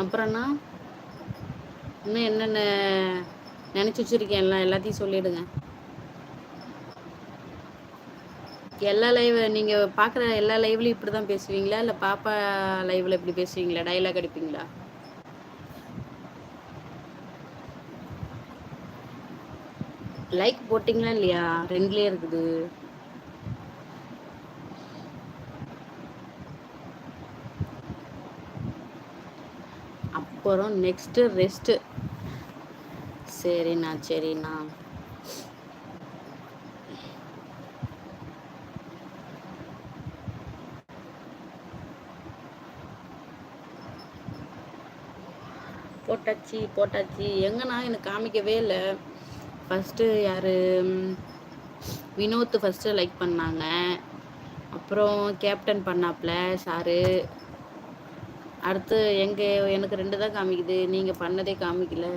அப்புறம்னா இன்னும் என்னென்ன நினச்சி வச்சுருக்கேன் எல்லாம் எல்லாத்தையும் சொல்லிவிடுங்க எல்லா லைவ் நீங்கள் பார்க்குற எல்லா லைவ்லையும் இப்படி தான் பேசுவீங்களா? இல்லை பாப்பா லைவில் இப்படி பேசுவீங்களா? டைலாக் அடிப்பீங்களா? லைக் போட்டிங்களா இல்லையா? ரெண்டுலேயே இருக்குது. அப்புறம் நெக்ஸ்ட்டு ரெஸ்ட்டு சரிண்ணா சரிண்ணா. போட்டாச்சு போட்டாச்சு. எங்கன்னா எனக்கு காமிக்கவே இல்லை. ஃபஸ்ட்டு யார்? வினோத் ஃபஸ்ட்டு லைக் பண்ணாங்க. அப்புறம் கேப்டன் பண்ணாப்ல சாரு. அடுத்து எங்கே எனக்கு ரெண்டு தான் காமிக்குது. நீங்கள் பண்ணதே காமிக்கல.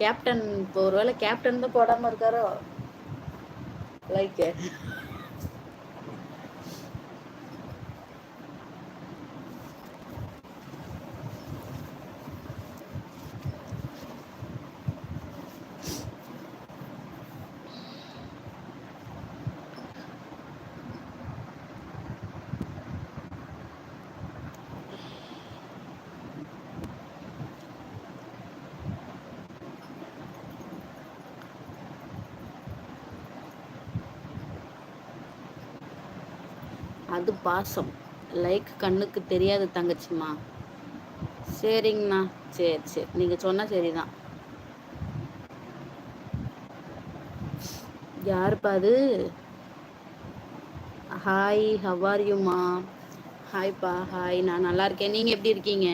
கேப்டன் இப்போ ஒருவேளை கேப்டன் தான் போடாமல் இருக்காரோ? லைக் அது பாசம். லைக் கண்ணுக்கு தெரியாது தங்கச்சிம்மா. சரிங்கண்ணா சரி சரி. நீங்கள் சொன்னால் சரிதான். யாருப்பா அது? ஹாய் ஹவார் யூமா ஹாய்ப்பா ஹாய் நான் நல்லா இருக்கேன். நீங்கள் எப்படி இருக்கீங்க?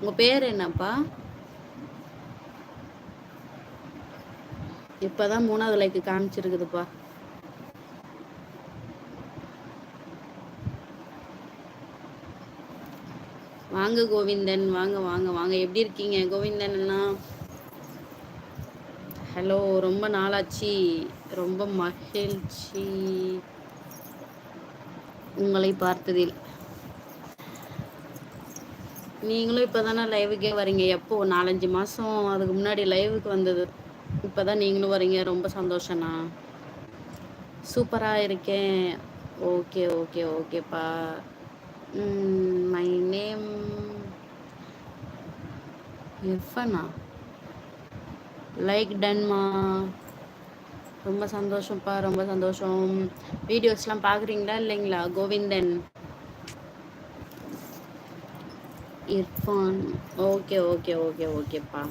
உங்கள் பேர் என்னப்பா? இப்போதான் மூணாவது லைக்கு காமிச்சிருக்குதுப்பா. வாங்க கோவிந்தன் வாங்க வாங்க வாங்க. எப்படி இருக்கீங்க? கோவிந்தன் அண்ணா ஹலோ ரொம்ப நாளாச்சு. ரொம்ப மகிழ்ச்சி. உங்களை பார்த்ததில். நீங்களும் இப்போ தானே லைவுக்கே வரீங்க. எப்போ? நாலஞ்சு மாதம் அதுக்கு முன்னாடி லைவுக்கு வந்தது. இப்போ தான் நீங்களும் வரீங்க. ரொம்ப சந்தோஷண்ணா சூப்பராக இருக்கேன். ஓகே ஓகே ஓகேப்பா. மை நேம் இர்ஃபனா லைக் டன்மா ரொம்ப சந்தோஷம்ப்பா ரொம்ப சந்தோஷம். வீடியோஸ்லாம் பார்க்குறீங்களா இல்லைங்களா? Govindan. Irfan. Okay okay okay ஓகேப்பா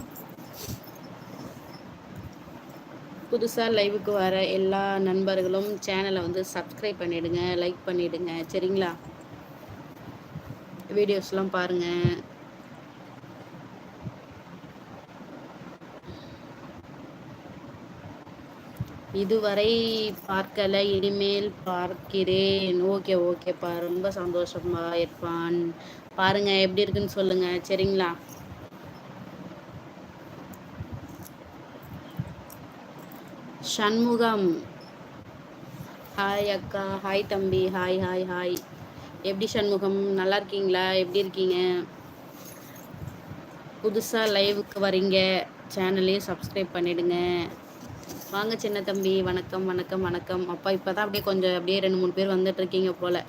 புதுசாக லைவுக்கு வர எல்லா நண்பர்களும் சேனலை வந்து சப்ஸ்கிரைப் பண்ணிவிடுங்க லைக் பண்ணிவிடுங்க சரிங்களா? வீடியோஸ்லாம் பாருங்கள் இதுவரை பார்க்கல இனிமேல் பார்க்கிறேன். ஓகே ஓகேப்பா ரொம்ப சந்தோஷமா இருப்பான் பாருங்க எப்படி இருக்குன்னு சொல்லுங்க. சரிங்களா? சண்முகம். ஹாய் அக்கா. ஹாய் தம்பி. ஹாய் ஹாய் ஹாய் எப்படி சண்முகம்? நல்லா இருக்கீங்களா? எப்படி இருக்கீங்க? புதுசாக லைவுக்கு வரீங்க. சேனலையும் சப்ஸ்கிரைப் பண்ணிவிடுங்க வாங்க சின்ன தம்பி. வணக்கம் வணக்கம் வணக்கம். அப்பா இப்போ தான் அப்படியே கொஞ்சம் அப்படியே ரெண்டு மூணு பேர் வந்துட்டுருக்கீங்க போல்.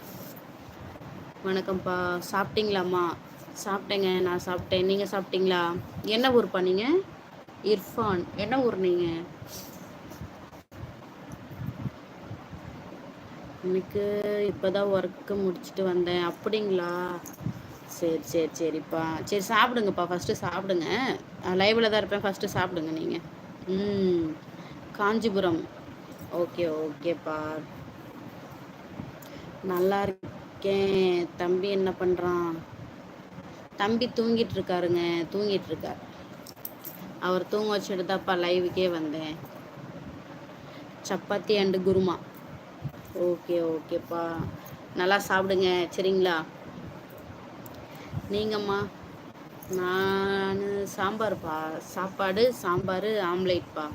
வணக்கம்ப்பா. சாப்பிட்டீங்களாம்மா? சாப்பிட்டேங்க. நான் சாப்பிட்டேன். நீங்கள் சாப்பிட்டீங்களா? என்ன ஊர்ப்பா நீங்கள் இர்ஃபான். என்ன ஊர் நீங்கள் எனக்கு இப்போ தான் ஒர்க்கு முடிச்சுட்டு வந்தேன். அப்படிங்களா? சரி சரி சரிப்பா. சரி சாப்பிடுங்கப்பா. ஃபஸ்ட்டு சாப்பிடுங்க. லைவில் தான் இருப்பேன். ஃபஸ்ட்டு சாப்பிடுங்க நீங்கள் ம். காஞ்சிபுரம். ஓகே ஓகேப்பா. நல்லா இருக்கேன். தம்பி என்ன பண்ணுறான் தம்பி தூங்கிட்டு இருக்காருங்க. தூங்கிட்டு இருக்கார். அவர் தூங்க வச்சுட்டு தான்ப்பா லைவுக்கே வந்தேன். சப்பாத்தி அண்டு குருமா. ஓகே ஓகேப்பா. நல்லா சாப்பிடுங்க சரிங்களா? நீங்கம்மா நான் சாம்பார்ப்பா. சாப்பாடு சாம்பார் ஆம்லேட்ப்பா.